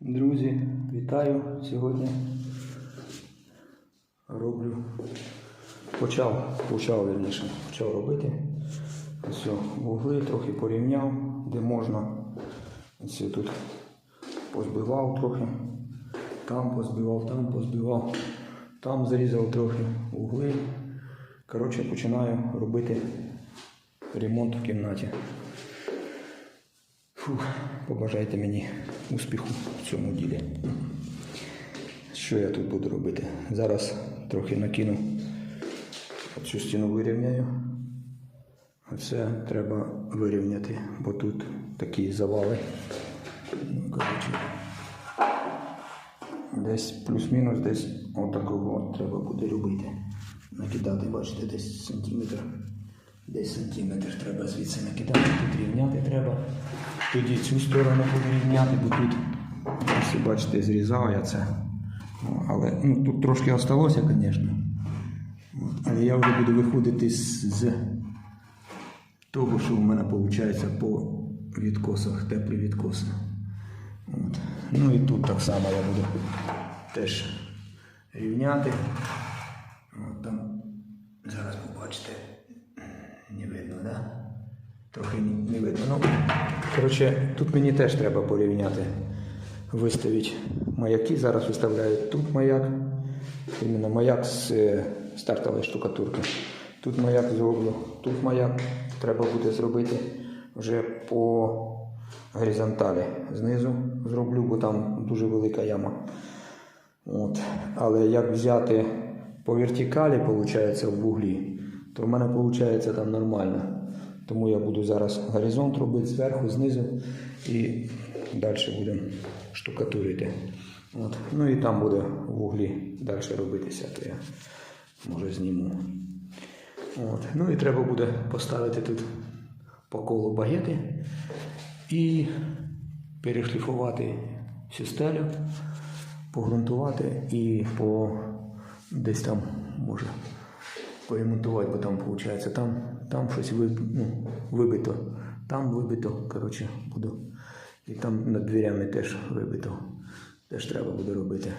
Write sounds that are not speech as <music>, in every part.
Друзі, вітаю! Сьогодні роблю. Почав, почав вірніше, почав робити. Ось вугли трохи порівняв, де можна. Ось тут позбивав трохи, там позбивав, там позбивав, там зарізав трохи вугли. Коротше, починаю робити ремонт в кімнаті. Фух, побажайте мені успіху в цьому ділі. Що я тут буду робити? Зараз трохи накину цю стіну вирівняю. Оце треба вирівняти, бо тут такі завали. Ну, коротше, десь плюс-мінус, десь отакого треба буде робити. Накидати, бачите, десь сантиметр. Десь сантиметр треба звідси накидати, тут рівняти треба. Тоді цю сторону буду рівняти, бо тут, ось бачите, зрізав я це. Але ну, тут трошки осталося, звісно. Але я вже буду виходити з, з того, що в мене виходить по відкосах, теплі відкоси. От. Ну і тут так само я буду теж рівняти. От там зараз побачите. Не видно, да? Трохи не видно. Ну, коротше, тут мені теж треба порівняти. Виставити маяки. Зараз виставляю тут маяк. Іменно маяк з е, стартової штукатурки. Тут маяк зроблю, тут маяк треба буде зробити вже по горизонталі. Знизу зроблю, бо там дуже велика яма. От. Але як взяти по вертикалі, виходить, в вуглі, то в мене виходить там нормально. Тому я буду зараз горизонт робити зверху, знизу і далі будемо штукатурити. От. Ну і там буде вуглі далі робитися, то я може зніму. От. Ну і треба буде поставити тут по колу багети і перешліфувати всю стелю, погрунтувати і по десь там може поремонтувати, бо там виходить, там, там щось виб, ну, вибито, там вибито, коротше, буду. І там над дверями теж вибито. Теж треба буде робити.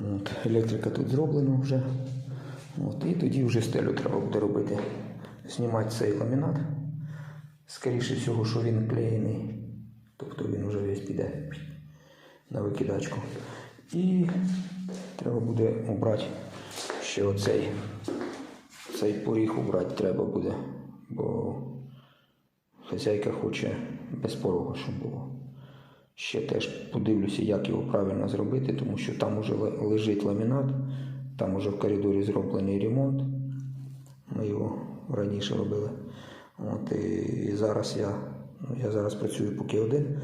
От, електрика тут зроблена вже. От, і тоді вже стелю треба буде робити. Знімати цей ламінат. Скоріше всього, що він клеєний. Тобто він вже весь піде на викидачку. І треба буде обрати ще оцей. Цей поріг убрати треба буде, бо хазяйка хоче без порога, щоб було. Ще теж подивлюся, як його правильно зробити, тому що там уже лежить ламінат, там уже в коридорі зроблений ремонт. Ми його раніше робили. От, і, і зараз я, ну, я зараз працюю поки один,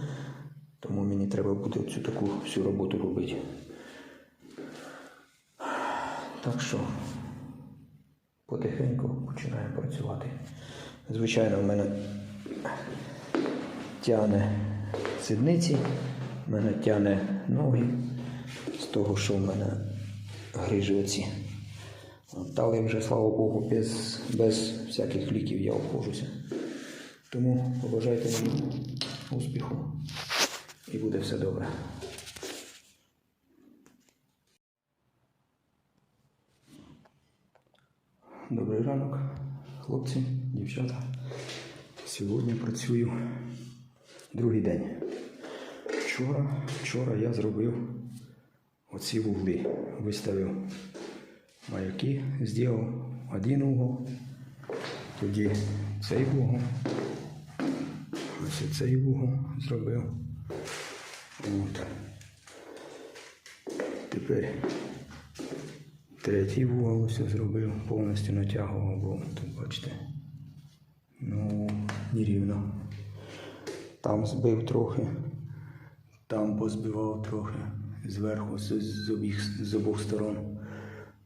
тому мені треба буде цю таку всю роботу робити. Так що потихеньку починаємо працювати. Звичайно, в мене тягне сідниці, в мене тягне ноги з того, що в мене грижі оці. Але вже, слава Богу, без, без всяких ліків я обходжуся. Тому побажайте мені успіху і буде все добре. Добрий ранок, хлопці, дівчата. Сьогодні працюю другий день. Вчора, вчора я зробив оці вугли. Виставив маяки, зробив один угол, тоді цей вугол, ось цей вугол зробив. От. Тепер Третій вугол зробив, повністю натягував, бо тут бачите. Ну, нерівно. Там збив трохи, там позбивав трохи, зверху з, з, обіх, з обох сторон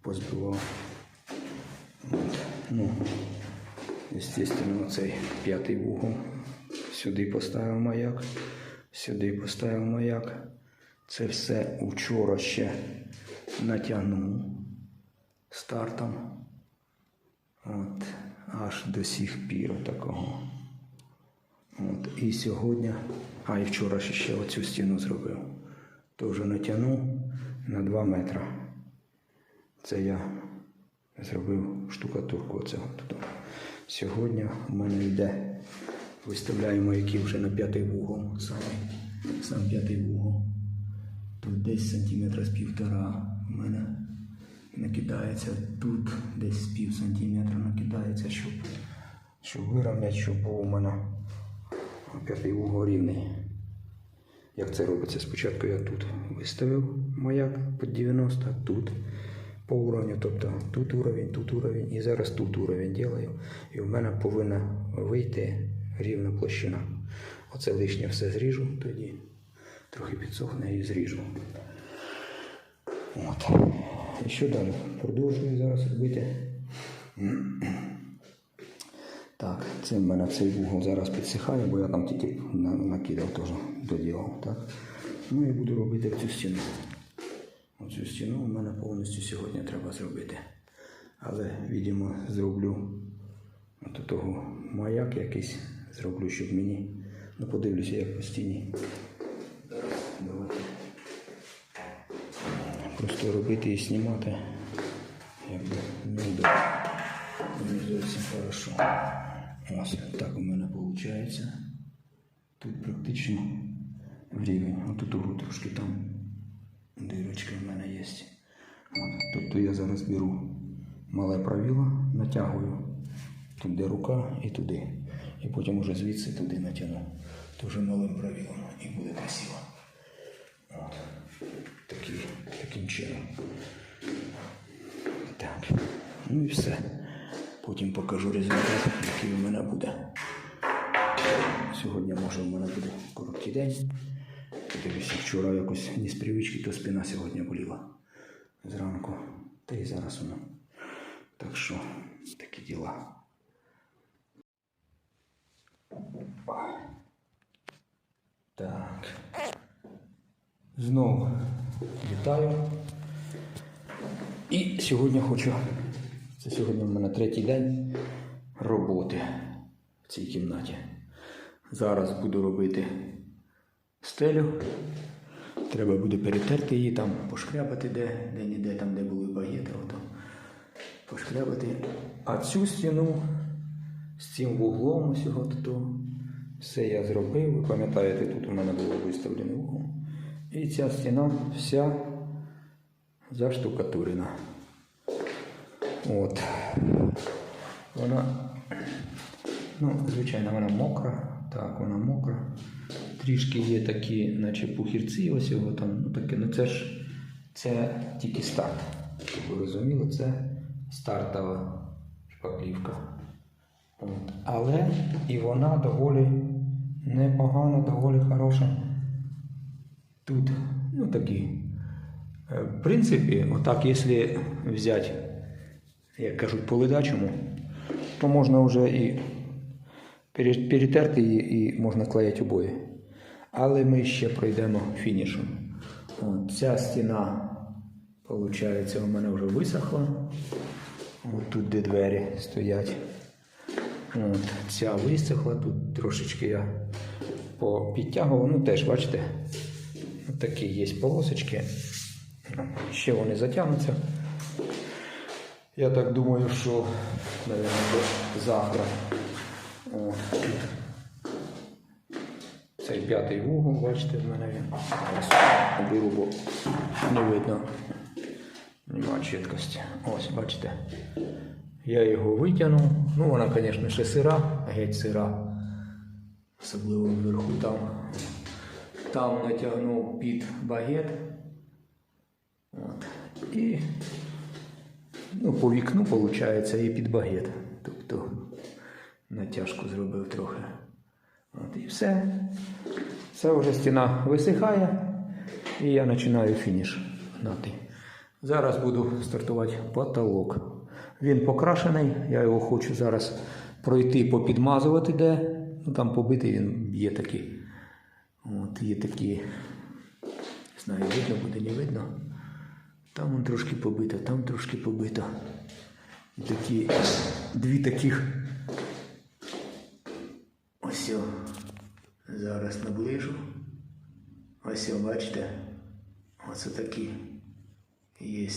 позбивав. Ну, звісно, цей п'ятий вугол. Сюди поставив маяк, сюди поставив маяк. Це все вчора ще натягнув стартом. От, аж до сих пір такого. От, і сьогодні А і вчора ще оцю стіну зробив. Теж натягнув на 2 метри. Це я зробив штукатурку оцього тут. Сьогодні в мене йде, виставляємо які вже на п'ятий вугол, сам п'ятий вугол. Тут десь сантиметра з півтора в мене накидається, тут десь пів сантиметра накидається, щоб, щоб вирівняти, щоб був у мене п'ятий вугол рівний. Як це робиться? Спочатку я тут виставив маяк під 90, тут по уровню, тобто тут уровень, тут уровень, і зараз тут уровень ділаю. І в мене повинна вийти рівна площина. Оце лишнє все зріжу тоді. Трохи підсохне і зріжу. От. І що далі? Продовжую зараз робити. Так, це в мене цей вугол зараз підсихає, бо я там тільки накидав теж доділав. Так? Ну і буду робити цю стіну. Оцю стіну у мене повністю сьогодні треба зробити. Але, відомо, зроблю от того маяк якийсь зроблю, щоб мені. Ну, подивлюся, як по стіні. Давайте. Просто робити і знімати. Якби не. Зовсім хорошо. Ось так у мене виходить. Тут практично рівень. Отут угу трошки там дирочка в мене є. От. Тобто я зараз беру мале правило, натягую тут, де рука, і туди. І потім уже звідси туди натягну. Дуже малим правилом і буде красиво. От. Такі, таким чином. Так. Ну і все. Потім покажу результат, який у мене буде. Сьогодні може у мене буде короткий день. Подивлюся, вчора якось ні з привички, то спина сьогодні боліла зранку. Та і зараз воно. Так що такі діла. Так. Знову вітаю. І сьогодні хочу. Це сьогодні в мене третій день роботи в цій кімнаті. Зараз буду робити стелю. Треба буде перетерти її там, пошкрябати де, де ніде, там, де були багети, ото пошкрябати. А цю стіну з цим вуглом усього тут, все я зробив. Ви пам'ятаєте, тут у мене було виставлений вугол. І ця стіна вся заштукатурена. От. Вона, ну, звичайно, вона мокра. Так, вона мокра. Трішки є такі, наче пухірці, ось його там. Ну, таке, ну це ж це тільки старт. Щоб ви розуміли, це стартова шпаклівка. От. Але і вона доволі непогана, доволі хороша. Тут, ну такі. Е, В принципі, отак, якщо взяти, як кажуть, по ледачому, то можна вже і перетерти її і можна клеїти обої. Але ми ще пройдемо фінішом. От, ця стіна, виходить, у мене вже висохла. От тут, де двері стоять. От, ця висохла, тут трошечки я попідтягував. Ну теж, бачите, такі є полосочки. Ще вони затягнуться. Я так думаю, що мабуть, завтра. Цей п'ятий вугол, бачите, в мене він. Оберу, бо не видно. Нема чіткості. Ось, бачите. Я його витягнув. Ну, вона, звісно, ще сира, геть сира. Особливо вверху там. Там натягнув під багет. От. І ну, по вікну, виходить, і під багет. Тобто натяжку зробив трохи. От, і все. Це вже стіна висихає, і я починаю фініш гнати. Зараз буду стартувати потолок. Він покрашений, я його хочу зараз пройти, попідмазувати де. Ну там побитий він є такий. От, є такі. Знаю, видно буде, не видно. Там он трошки побито, там трошки побито. І Такі, дві таких ось о, Зараз наближу. Ось о, бачите. Оце такі є.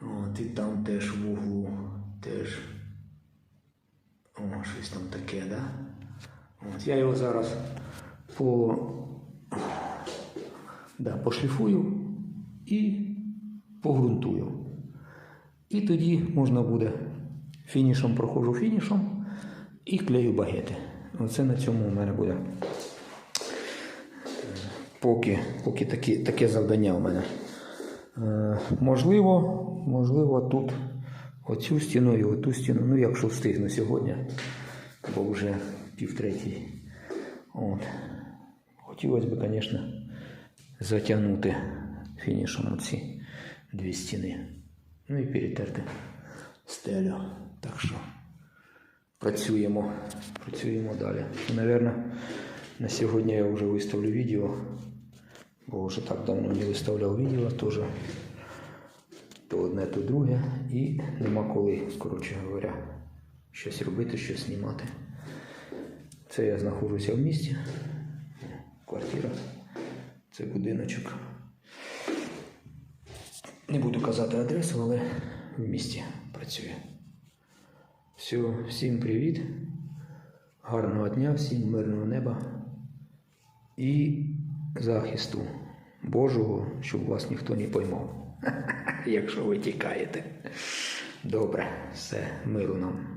От, і там теж в углу теж. О, щось там таке, да? От, я його зараз по, да, пошліфую і погрунтую. І тоді можна буде фінішом проходжу фінішом і клею багети. Оце на цьому у мене буде. Поки, поки такі, таке завдання у мене. Е, можливо, можливо, тут оцю стіну і оту стіну, ну якщо встигну сьогодні, бо вже півтретій. От. Хотілося б, звісно, затягнути фінішом ці дві стіни. Ну і перетерти стелю. Так що працюємо, працюємо далі. Навірно, на сьогодні я вже виставлю відео, бо вже так давно не виставляв відео теж. То одне, то друге. І нема коли, коротше говоря, щось робити, щось знімати. Це я знаходжуся в місті. Квартира. Це будиночок. Не буду казати адресу, але в місті працює. Все, всім привіт. Гарного дня, всім мирного неба і захисту Божого, щоб вас ніхто не поймав. <laughs> Якщо ви тікаєте. Добре, все, миру нам.